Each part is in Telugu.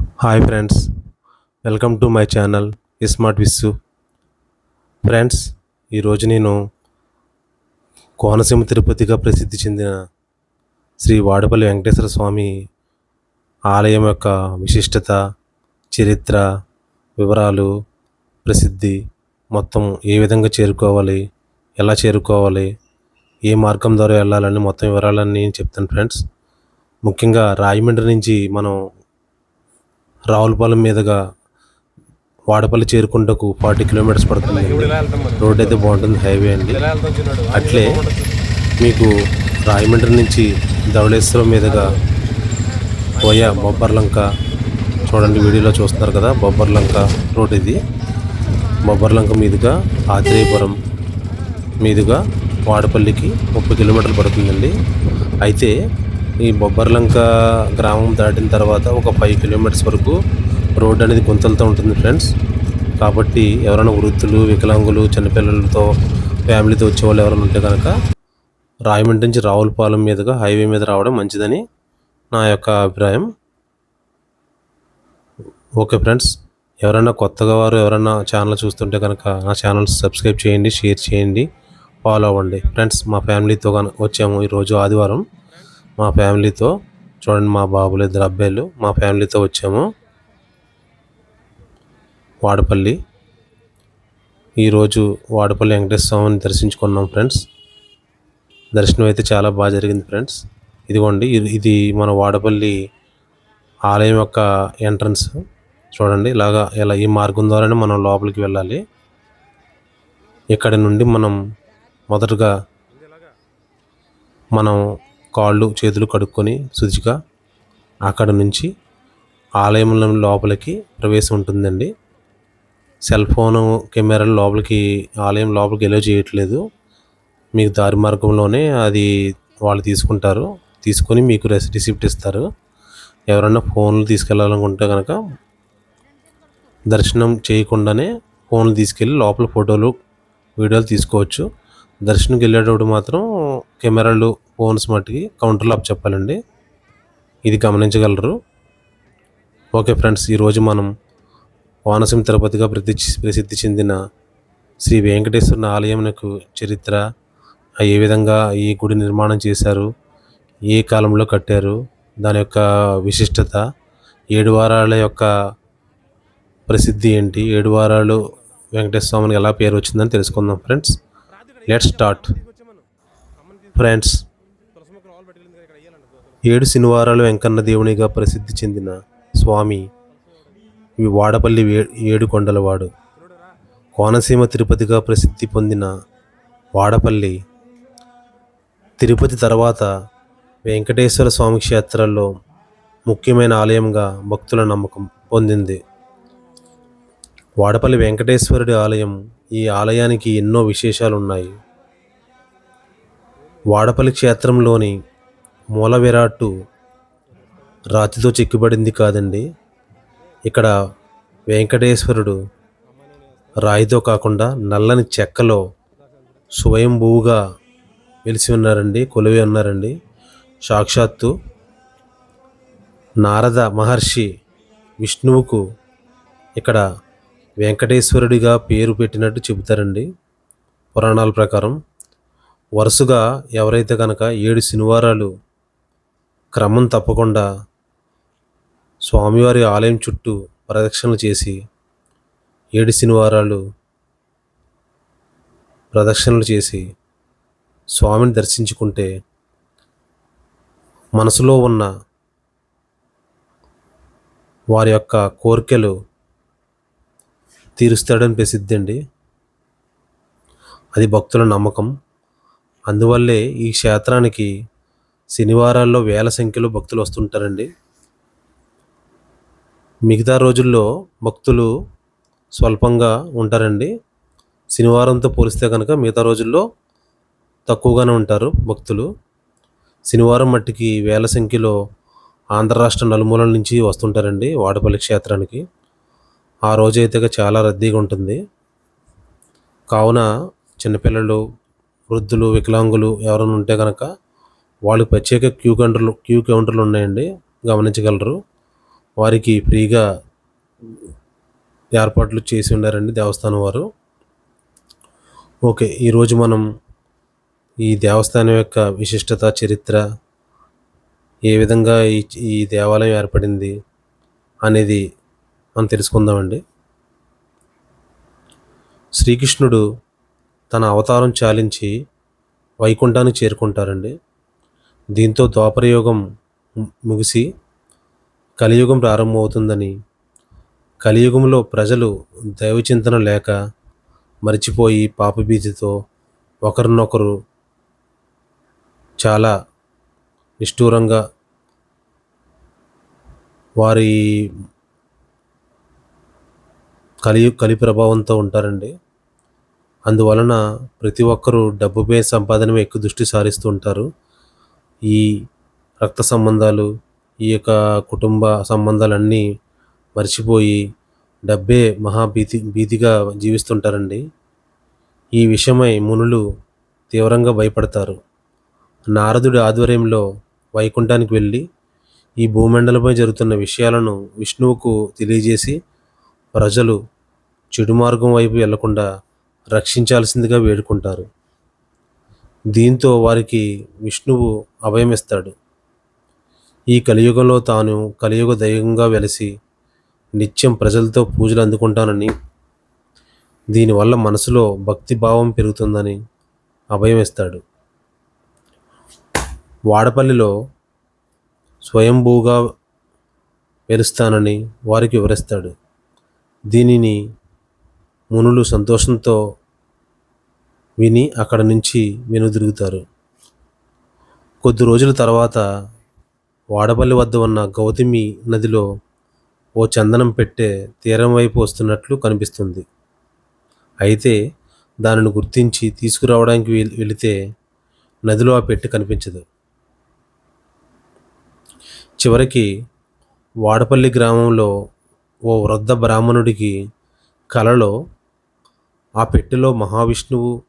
Hi friends welcome to my channel smart Vissu friends ఈరోజు నేను కోనసీమ తిరుపతిగా ప్రసిద్ధి చెందిన శ్రీ వాడపల్లి వెంకటేశ్వర స్వామి ఆలయం యొక్క విశిష్టత చరిత్ర వివరాలు ప్రసిద్ధి మొత్తం ఏ విధంగా చేరుకోవాలి ఎలా చేరుకోవాలి ఏ మార్గం ద్వారా వెళ్ళాలని మొత్తం వివరాలన్నీ నేను చెప్తాను ఫ్రెండ్స్ ముఖ్యంగా రాజమండ్రి నుంచి మనం రావులపాలెం మీదుగా వాడపల్లి చేరుకుంటకు ఫార్టీ కిలోమీటర్స్ పడుతుంది. రోడ్ అయితే బాగుంటుంది హైవే అండి. అట్లే మీకు రాయమండ్రి నుంచి ధవళేశ్వరం మీదుగా పోయా బొబ్బర్లంక చూడండి వీడియోలో చూస్తున్నారు కదా బొబ్బర్లంక రోడ్ ఇది. బొబ్బర్లంక మీదుగా ఆత్రేయపురం మీదుగా వాడపల్లికి ముప్పై కిలోమీటర్లు పడుతుందండి. అయితే ఈ బొబ్బర్లంక గ్రామం దాటిన తర్వాత ఒక ఫైవ్ కిలోమీటర్స్ వరకు రోడ్ అనేది గుంతలతో ఉంటుంది ఫ్రెండ్స్. కాబట్టి ఎవరైనా వృద్ధులు వికలాంగులు చిన్నపిల్లలతో ఫ్యామిలీతో వచ్చే వాళ్ళు ఎవరైనా ఉంటే కనుక రాయమండ్రి నుంచి రావులపాలెం మీదుగా హైవే మీద రావడం మంచిదని నా యొక్క అభిప్రాయం. ఓకే ఫ్రెండ్స్ ఎవరైనా కొత్తగా వారు ఎవరైనా ఛానల్ చూస్తుంటే కనుక నా ఛానల్ సబ్స్క్రైబ్ చేయండి షేర్ చేయండి ఫాలో అవ్వండి. ఫ్రెండ్స్ మా ఫ్యామిలీతో కనుక వచ్చాము ఈరోజు ఆదివారం. మా ఫ్యామిలీతో చూడండి మా బాబులు ఇద్దరు అబ్బాయిలు మా ఫ్యామిలీతో వచ్చాము. వాడపల్లి. ఈరోజు వాడపల్లి వెంకటేశ్వర స్వామిని దర్శించుకున్నాం ఫ్రెండ్స్. దర్శనం అయితే చాలా బాగా జరిగింది ఫ్రెండ్స్. ఇదిగోండి ఇది- ఇది మన వాడపల్లి ఆలయం యొక్క ఎంట్రన్స్. చూడండి ఇలాగా ఇలా ఈ మార్గం ద్వారానే మనం లోపలికి వెళ్ళాలి. ఇక్కడ నుండి మనం మొదటగా మనం కాళ్ళు చేతులు కడుక్కొని శుచిగా అక్కడ నుంచి ఆలయంలో లోపలికి ప్రవేశం ఉంటుందండి. సెల్ ఫోను కెమెరాలు లోపలికి ఆలయం లోపలికి ఎలో చేయట్లేదు. మీకు దారి మార్గంలోనే అది వాళ్ళు తీసుకుంటారు. తీసుకొని మీకు రెసి రిసిప్ట్ ఇస్తారు. ఎవరైనా ఫోన్లు తీసుకెళ్ళాలనుకుంటే కనుక దర్శనం చేయకుండానే ఫోన్లు తీసుకెళ్ళి లోపల ఫోటోలు వీడియోలు తీసుకోవచ్చు. దర్శనంకి వెళ్ళేటప్పుడు మాత్రం కెమెరాలు ఫోన్స్ మట్టికి కౌంటర్లో అప్ చెప్పాలండి. ఇది గమనించగలరు. ఓకే ఫ్రెండ్స్ ఈరోజు మనం కోనసీమ తిరుపతిగా ప్రతి ప్రసిద్ధి చెందిన శ్రీ వెంకటేశ్వరుని ఆలయంకు చరిత్ర ఏ విధంగా ఈ గుడి నిర్మాణం చేశారు ఏ కాలంలో కట్టారు దాని యొక్క విశిష్టత ఏడు వారాల యొక్క ప్రసిద్ధి ఏంటి ఏడు వారాలు వెంకటేశ్వర స్వామికి ఎలా పేరు వచ్చిందని తెలుసుకుందాం ఫ్రెండ్స్. లెట్ స్టార్ట్ ఫ్రెండ్స్ ఏడు శనివారాలు వెంకన్న దేవునిగా ప్రసిద్ధి చెందిన స్వామి వాడపల్లి వే- ఏడు కొండలవాడు. కోనసీమ తిరుపతిగా ప్రసిద్ధి పొందిన వాడపల్లి తిరుపతి తర్వాత వెంకటేశ్వర స్వామి క్షేత్రాల్లో ముఖ్యమైన ఆలయంగా భక్తుల నమ్మకం పొందింది. వాడపల్లి వెంకటేశ్వరుడి ఆలయం ఈ ఆలయానికి ఎన్నో విశేషాలు ఉన్నాయి వాడపల్లి క్షేత్రంలోని మూల విరాట్టు రాతితో చెక్కుబడింది కాదండి. ఇక్కడ వెంకటేశ్వరుడు రాయితో కాకుండా నల్లని చెక్కలో స్వయంభూగా వెలిసి ఉన్నారండి కొలువి ఉన్నారండి. సాక్షాత్తు నారద మహర్షి విష్ణువుకు ఇక్కడ వెంకటేశ్వరుడిగా పేరు పెట్టినట్టు చెబుతారండి పురాణాల ప్రకారం. వరుసగా ఎవరైతే కనుక ఏడు శనివారాలు క్రమం తప్పకుండా స్వామివారి ఆలయం చుట్టూ ప్రదక్షిణలు చేసి ఏడు శనివారాలు ప్రదక్షిణలు చేసి స్వామిని దర్శించుకుంటే మనసులో ఉన్న వారి యొక్క కోరికలు తీరుస్తాడని ప్రసిద్ధి అండి. అది భక్తుల నమ్మకం. అందువల్లే ఈ క్షేత్రానికి శనివారాల్లో వేల సంఖ్యలో భక్తులు వస్తుంటారండి. మిగతా రోజుల్లో భక్తులు స్వల్పంగా ఉంటారండి. శనివారంతో పోలిస్తే కనుక మిగతా రోజుల్లో తక్కువగానే ఉంటారు భక్తులు. శనివారం మట్టికి వేల సంఖ్యలో ఆంధ్ర రాష్ట్ర నలుమూలల నుంచి వస్తుంటారండి వాడపల్లి క్షేత్రానికి. ఆ రోజు అయితే చాలా రద్దీగా ఉంటుంది. కావున చిన్నపిల్లలు వృద్ధులు వికలాంగులు ఎవరైనా ఉంటే కనుక వాళ్ళు ప్రత్యేక క్యూ కౌంటర్లు క్యూ కౌంటర్లు ఉన్నాయండి. గమనించగలరు. వారికి ఫ్రీగా ఏర్పాట్లు చేసి ఉండారండి దేవస్థానం వారు. ఓకే ఈరోజు మనం ఈ దేవస్థానం యొక్క విశిష్టత చరిత్ర ఏ విధంగా ఈ ఈ దేవాలయం ఏర్పడింది అనేది మనం తెలుసుకుందామండి. శ్రీకృష్ణుడు తన అవతారం చాలించి వైకుంఠానికి చేరుకుంటారండి. దీంతో ద్వాపరయుగం ముగిసి కలియుగం ప్రారంభమవుతుందని కలియుగంలో ప్రజలు దైవచింతన లేక మరిచిపోయి పాపభీతితో ఒకరినొకరు చాలా నిష్ఠూరంగా వారి కలి కలి ప్రభావంతో ఉంటారండి. అందువలన ప్రతి ఒక్కరూ డబ్బుపై సంపాదన ఎక్కువ దృష్టి సారిస్తూ ఉంటారు. ఈ రక్త సంబంధాలు ఈ యొక్క కుటుంబ సంబంధాలన్నీ మర్చిపోయి డబ్బే మహాభీతి భీతిగా జీవిస్తుంటారండి. ఈ విషయమై మునులు తీవ్రంగా భయపడతారు. నారదుడి ఆధ్వర్యంలో వైకుంఠానికి వెళ్ళి ఈ భూమండలంపై జరుగుతున్న విషయాలను విష్ణువుకు తెలియజేసి ప్రజలు చెడు మార్గం వైపు వెళ్ళకుండా రక్షించాల్సిందిగా వేడుకుంటారు. దీంతో వారికి విష్ణువు అభయమిస్తాడు. ఈ కలియుగంలో తాను కలియుగ దైవంగా వెలిసి నిత్యం ప్రజలతో పూజలు అందుకుంటానని దీనివల్ల మనసులో భక్తి భావం పెరుగుతుందని అభయమిస్తాడు. వాడపల్లిలో స్వయంభూగా వెలుస్తానని వారికి వివరిస్తాడు. దీనిని మునులు సంతోషంతో విని అక్కడ నుంచి వెనుదిరుగుతారు. కొద్ది రోజుల తర్వాత వాడపల్లి వద్ద ఉన్న గౌతమి నదిలో ఓ చందనం పెట్టే తీరం వైపు వస్తున్నట్లు కనిపిస్తుంది. అయితే దానిని గుర్తించి తీసుకురావడానికి వెళితే నదిలో ఆ పెట్టె కనిపించదు. చివరికి వాడపల్లి గ్రామంలో ఓ వృద్ధ బ్రాహ్మణుడికి కలలో ఆ పెట్టెలో మహావిష్ణువు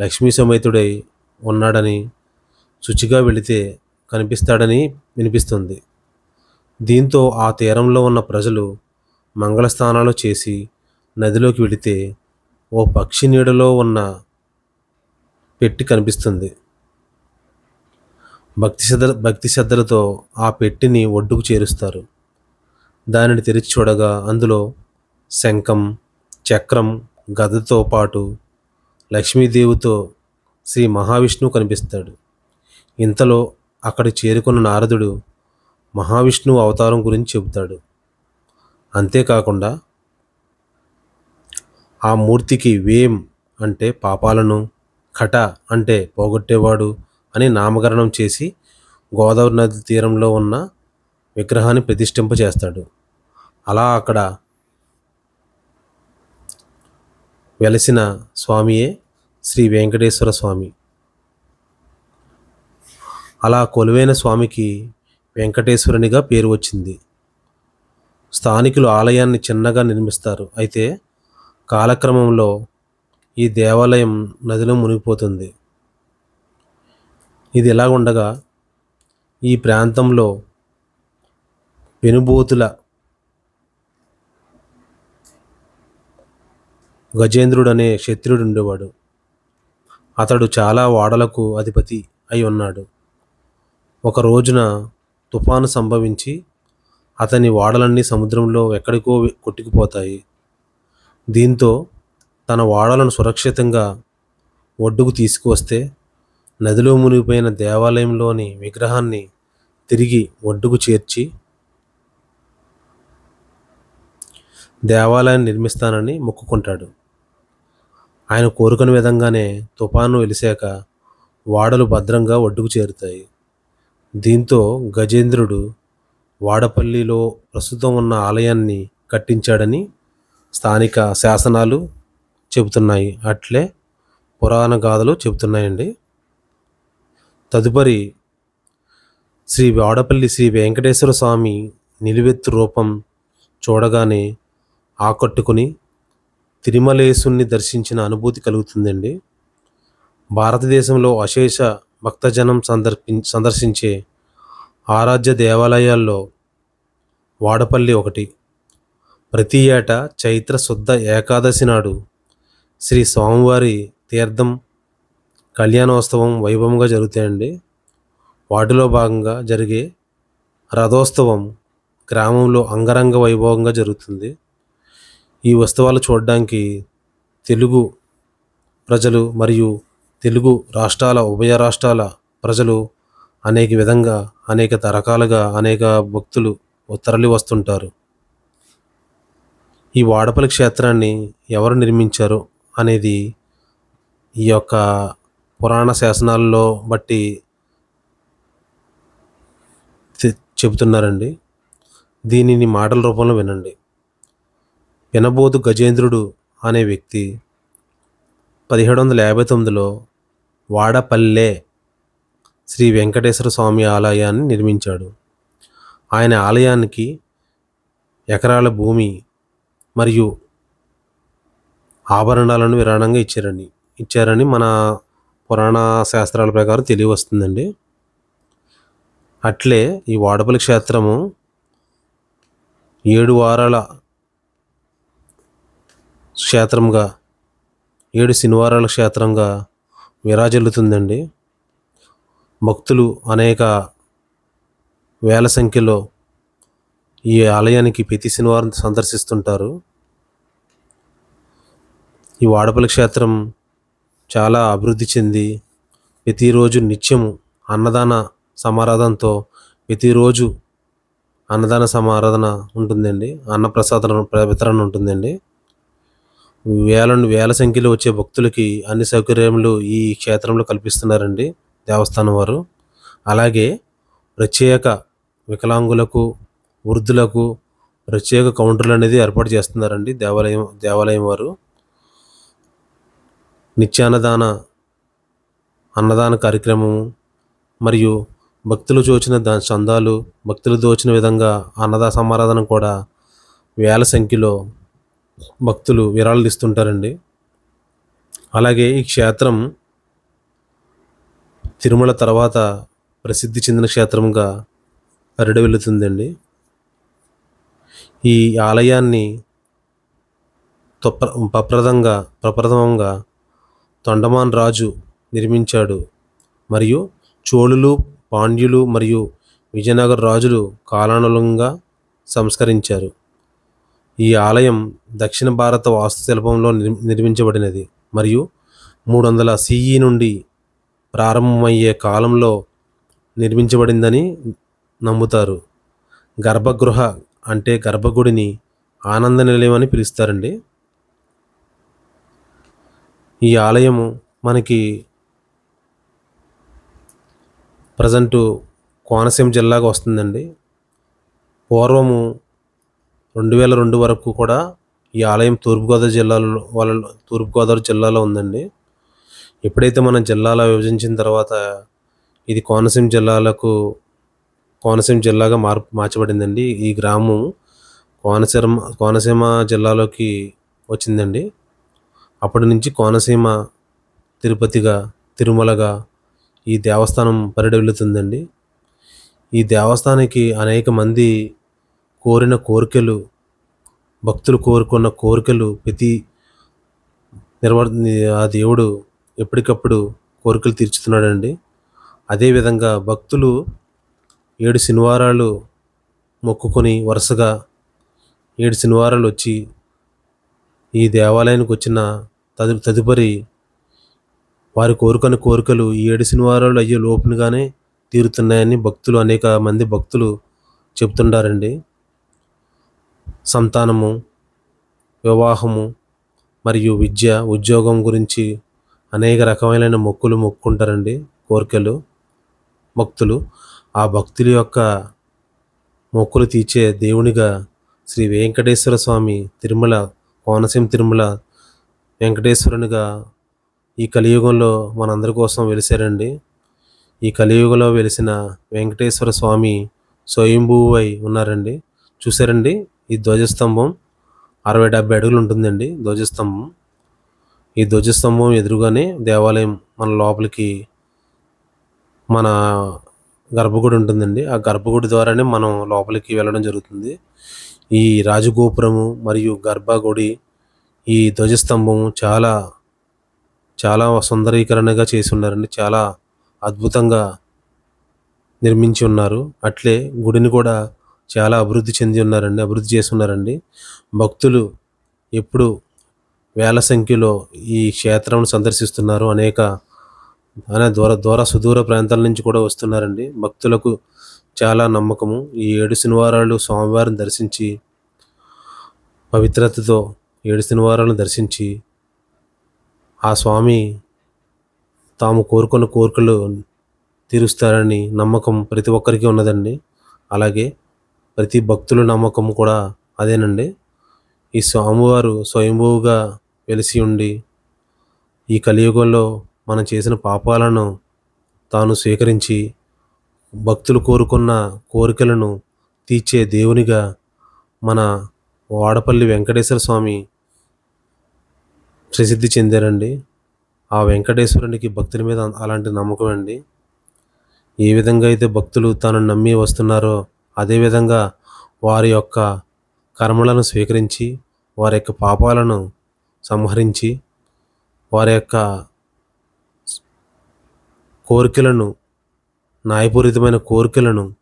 లక్ష్మీ సమేతుడై ఉన్నాడని శుచిగా వెళితే కనిపిస్తాడని వినిపిస్తుంది. దీంతో ఆ తీరంలో ఉన్న ప్రజలు మంగళస్నానాలు చేసి నదిలోకి వెళితే ఓ పక్షి నీడలో ఉన్న పెట్టి కనిపిస్తుంది. భక్తి శ్రద్ధ భక్తి శ్రద్ధలతో ఆ పెట్టిని ఒడ్డుకు చేరుస్తారు. దానిని తెరిచి చూడగా అందులో శంఖం చక్రం గదతో పాటు లక్ష్మీదేవితో శ్రీ మహావిష్ణువు కనిపిస్తాడు. ఇంతలో అక్కడ చేరుకున్న నారదుడు మహావిష్ణువు అవతారం గురించి చెబుతాడు. అంతేకాకుండా ఆ మూర్తికి వేం అంటే పాపాలను ఖట అంటే పోగొట్టేవాడు అని నామకరణం చేసి గోదావరి నది తీరంలో ఉన్న విగ్రహాన్ని ప్రతిష్ఠింపజేస్తాడు అలా అక్కడ వెలసిన స్వామియే శ్రీ వెంకటేశ్వర స్వామి. అలా కొలువైన స్వామికి వెంకటేశ్వరునిగా పేరు వచ్చింది. స్థానికులు ఆలయాన్ని చిన్నగా నిర్మిస్తారు. అయితే కాలక్రమంలో ఈ దేవాలయం నదిలో మునిగిపోతుంది. ఇది ఎలా ఉండగా ఈ ప్రాంతంలో వెనుబోతుల గజేంద్రుడు అనే క్షత్రియుడు ఉండేవాడు. అతడు చాలా వాడలకు అధిపతి అయి ఉన్నాడు. ఒక రోజున తుఫాను సంభవించి అతని వాడలన్నీ సముద్రంలో ఎక్కడికో కొట్టుకుపోతాయి. దీంతో తన వాడలను సురక్షితంగా ఒడ్డుకు తీసుకువస్తే నదిలో మునిగిపోయిన దేవాలయంలోని విగ్రహాన్ని తిరిగి ఒడ్డుకు చేర్చి దేవాలయాన్ని నిర్మిస్తానని మొక్కుకుంటాడు. ఆయన కోరుకున్న విధంగానే తుఫాను వెలిసాక వాడలు భద్రంగా ఒడ్డుకు చేరుతాయి. దీంతో గజేంద్రుడు వాడపల్లిలో ప్రస్తుతం ఉన్న ఆలయాన్ని కట్టించాడని స్థానిక శాసనాలు చెబుతున్నాయి. అట్లే పురాణ గాథలు చెబుతున్నాయండి. తదుపరి శ్రీ వాడపల్లి శ్రీ వెంకటేశ్వర స్వామి నిలువెత్తు రూపం చూడగానే ఆకట్టుకుని తిరుమలేశుని దర్శించిన అనుభూతి కలుగుతుందండి. భారతదేశంలో అశేష భక్తజనం సందర్పి సందర్శించే ఆరాధ్య దేవాలయాల్లో వాడపల్లి ఒకటి. ప్రతి ఏటా చైత్ర శుద్ధ ఏకాదశి నాడు శ్రీ స్వామివారి తీర్థం కళ్యాణోత్సవం వైభవంగా జరుగుతాయండి. వాటిలో భాగంగా జరిగే రథోత్సవం గ్రామంలో అంగరంగ వైభవంగా జరుగుతుంది. ఈ ఉత్సవాలు చూడడానికి తెలుగు ప్రజలు మరియు తెలుగు రాష్ట్రాల ఉభయ రాష్ట్రాల ప్రజలు అనేక విధంగా అనేక తరకాలుగా అనేక భక్తులు తరలి వస్తుంటారు. ఈ వాడపల్లి క్షేత్రాన్ని ఎవరు నిర్మించారు అనేది ఈ యొక్క పురాణ శాసనాల్లో బట్టి చెబుతున్నారండి. దీనిని మాటల రూపంలో వినండి. ఎనబోదు గజేంద్రుడు అనే వ్యక్తి పదిహేడు వందల యాభై తొమ్మిదిలో వాడపల్లె శ్రీ వెంకటేశ్వర స్వామి ఆలయాన్ని నిర్మించాడు. ఆయన ఆలయానికి ఎకరాల భూమి మరియు ఆభరణాలను విరాళంగా ఇచ్చారని ఇచ్చారని మన పురాణ శాస్త్రాల ప్రకారం తెలియవస్తుందండి. అట్లే ఈ వాడపల్లి క్షేత్రము ఏడు వారాల క్షేత్రంగా ఏడు శనివారాల క్షేత్రంగా విరాజిల్లుతుందండి. భక్తులు అనేక వేల సంఖ్యలో ఈ ఆలయానికి ప్రతి శనివారం సందర్శిస్తుంటారు. ఈ వాడపల్లి క్షేత్రం చాలా అభివృద్ధి చెంది ప్రతిరోజు నిత్యము అన్నదాన సమారాధనతో ప్రతిరోజు అన్నదాన సమారాధన ఉంటుందండి. అన్నప్రసాదం వితరణ ఉంటుందండి. వేల వేల సంఖ్యలో వచ్చే భక్తులకి అన్ని సౌకర్యములు ఈ క్షేత్రంలో కల్పిస్తున్నారండి దేవస్థానం వారు. అలాగే ప్రత్యేక వికలాంగులకు వృద్ధులకు ప్రత్యేక కౌంటర్లు అనేది ఏర్పాటు చేస్తున్నారండి దేవాలయం దేవాలయం వారు. నిత్యాన్నదాన అన్నదాన కార్యక్రమము మరియు భక్తులు చూచిన దా చందాలు భక్తులు దోచిన విధంగా అన్నదా సమారాధన కూడా వేల సంఖ్యలో భక్తులు విరాళాలు ఇస్తుంటారండి అలాగే ఈ క్షేత్రం తిరుమల తర్వాత ప్రసిద్ధి చెందిన క్షేత్రంగా పరిడి వెళుతుందండి ఈ ఆలయాన్ని తొప్ర ప్రప్రదంగా ప్రప్రథమంగా తొండమాన్ రాజు నిర్మించాడు. మరియు చోళులు పాండ్యులు మరియు విజయనగర రాజులు కాలానులంగా సంస్కరించారు. ఈ ఆలయం దక్షిణ భారత వాస్తుశిల్పంలో నిర్- నిర్మించబడినది. మరియు మూడు వందల సిఈ నుండి ప్రారంభమయ్యే కాలంలో నిర్మించబడిందని నమ్ముతారు. గర్భగృహ అంటే గర్భగుడిని ఆనంద నిలయం అని పిలుస్తారండి. ఈ ఆలయము మనకి ప్రజెంటు కోనసీమ జిల్లాగా వస్తుందండి. పూర్వము రెండు వేల రెండు వరకు కూడా ఈ ఆలయం తూర్పుగోదావరి జిల్లాలో వాళ్ళ తూర్పుగోదావరి జిల్లాలో ఉందండి. ఎప్పుడైతే మన జిల్లాలో విభజించిన తర్వాత ఇది కోనసీమ జిల్లాలకు కోనసీమ జిల్లాగా మార్ మార్చబడిందండి. ఈ గ్రామం కోనసీమ కోనసీమ జిల్లాలోకి వచ్చిందండి. అప్పటి నుంచి కోనసీమ తిరుపతిగా తిరుమలగా ఈ దేవస్థానం పరిడవిల్లుతుందండి. ఈ దేవస్థానానికి అనేక మంది కోరిన కోరికలు భక్తులు కోరుకున్న కోరికలు ప్రతి నిర్వర్ ఆ దేవుడు ఎప్పటికప్పుడు కోరికలు తీర్చుతున్నాడండి. అదేవిధంగా భక్తులు ఏడు శనివారాలు మొక్కుకొని వరుసగా ఏడు శనివారాలు వచ్చి ఈ దేవాలయానికి వచ్చిన తదు తదుపరి వారి కోరుకున్న కోరికలు ఈ ఏడు శనివారాలు అయ్యే లోపునుగానే తీరుతున్నాయని భక్తులు అనేక మంది భక్తులు చెప్తుంటారండి. సంతానము వివాహము మరియు విద్య ఉద్యోగం గురించి అనేక రకమైన మొక్కులు మొక్కుంటారండి కోరికలు భక్తులు. ఆ భక్తుల యొక్క మొక్కులు తీర్చే దేవునిగా శ్రీ వెంకటేశ్వర స్వామి తిరుమల కోనసీమ తిరుమల వెంకటేశ్వరునిగా ఈ కలియుగంలో మనందరి కోసం వెలిసారండి. ఈ కలియుగంలో వెలిసిన వెంకటేశ్వర స్వామి స్వయంభూవై ఉన్నారండి. చూసారండి ఈ ధ్వజస్తంభం అరవై డెబ్బై అడుగులు ఉంటుందండి ధ్వజస్తంభం. ఈ ధ్వజస్తంభం ఎదురుగానే దేవాలయం మన లోపలికి మన గర్భగుడి ఉంటుందండి. ఆ గర్భగుడి ద్వారానే మనం లోపలికి వెళ్ళడం జరుగుతుంది. ఈ రాజగోపురము మరియు గర్భగుడి ఈ ధ్వజస్తంభము చాలా చాలా సుందరీకరణగా చేసి ఉన్నారండి. చాలా అద్భుతంగా నిర్మించి ఉన్నారు. అట్లే గుడిని కూడా చాలా అభివృద్ధి చెంది ఉన్నారండి అభివృద్ధి చేస్తున్నారండి. భక్తులు ఎప్పుడు వేల సంఖ్యలో ఈ క్షేత్రం సందర్శిస్తున్నారు. అనేక అనే దూర దూర సుదూర ప్రాంతాల నుంచి కూడా వస్తున్నారండి. భక్తులకు చాలా నమ్మకము. ఈ ఏడు శనివారాలు స్వామివారిని దర్శించి పవిత్రతతో ఏడు శనివారాలను దర్శించి ఆ స్వామి తాము కోరుకున్న కోరికలు తీరుస్తారని నమ్మకం ప్రతి ఒక్కరికి ఉన్నదండి. అలాగే ప్రతి భక్తుల నమ్మకం కూడా అదేనండి. ఈ స్వామివారు స్వయంభూగా వెలిసి ఉండి ఈ కలియుగంలో మనం చేసిన పాపాలను తాను స్వీకరించి భక్తులు కోరుకున్న కోరికలను తీర్చే దేవునిగా మన వాడపల్లి వెంకటేశ్వర స్వామి ప్రసిద్ధి చెందారండి. ఆ వెంకటేశ్వరునికి భక్తుల మీద అలాంటి నమ్మకం అండి. ఏ విధంగా అయితే భక్తులు తను నమ్మి వస్తున్నారో అదేవిధంగా వారి యొక్క కర్మలను స్వీకరించి వారి యొక్క పాపాలను సంహరించి వారి యొక్క కోరికలను న్యాయపూరితమైన కోరికలను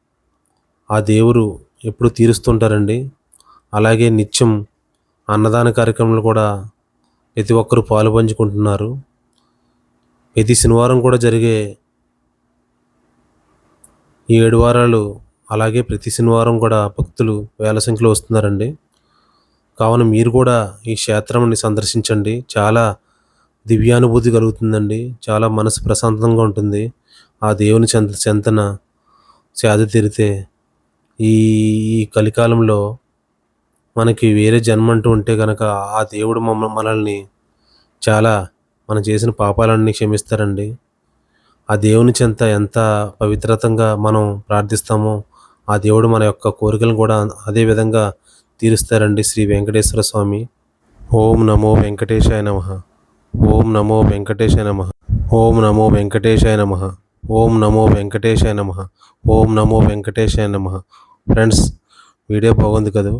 ఆ దేవుడు ఎప్పుడు తీరుస్తుంటారండి. అలాగే నిత్యం అన్నదాన కార్యక్రమాలు కూడా ప్రతి ఒక్కరూ పాలు పంచుకుంటున్నారు. ప్రతి శనివారం కూడా జరిగే ఈ ఏడు వారాలు అలాగే ప్రతి శనివారం కూడా భక్తులు వేల సంఖ్యలో వస్తున్నారండి. కావున మీరు కూడా ఈ క్షేత్రాన్ని సందర్శించండి. చాలా దివ్యానుభూతి కలుగుతుందండి. చాలా మనసు ప్రశాంతంగా ఉంటుంది. ఆ దేవుని చెంత చెంతన సేద తీరితే ఈ ఈ కలికాలంలో మనకి వేరే జన్మ అంటూ ఉంటే కనుక ఆ దేవుడు మమ్మ మనల్ని చాలా మనం చేసిన పాపాలన్నీ క్షమిస్తారండి. ఆ దేవుని చెంత ఎంత పవిత్రతంగా మనం ప్రార్థిస్తామో ఆ దేవుడు మన యొక్క కోరికలను కూడా అదే విధంగా తీరుస్తారండి శ్రీ వెంకటేశ్వర స్వామి. ఓం నమో వెంకటేశాయ నమ. ఓం నమో వెంకటేశాయ నమ. ఓం నమో వెంకటేశాయ నమ. ఓం నమో వెంకటేశాయ నమ. ఓం నమో వెంకటేశాయ నమ. ఫ్రెండ్స్ వీడియో బాగుంది కదా?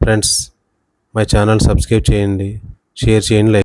ఫ్రెండ్స్ మై ఛానల్ సబ్స్క్రైబ్ చేయండి. షేర్ చేయండి లైక్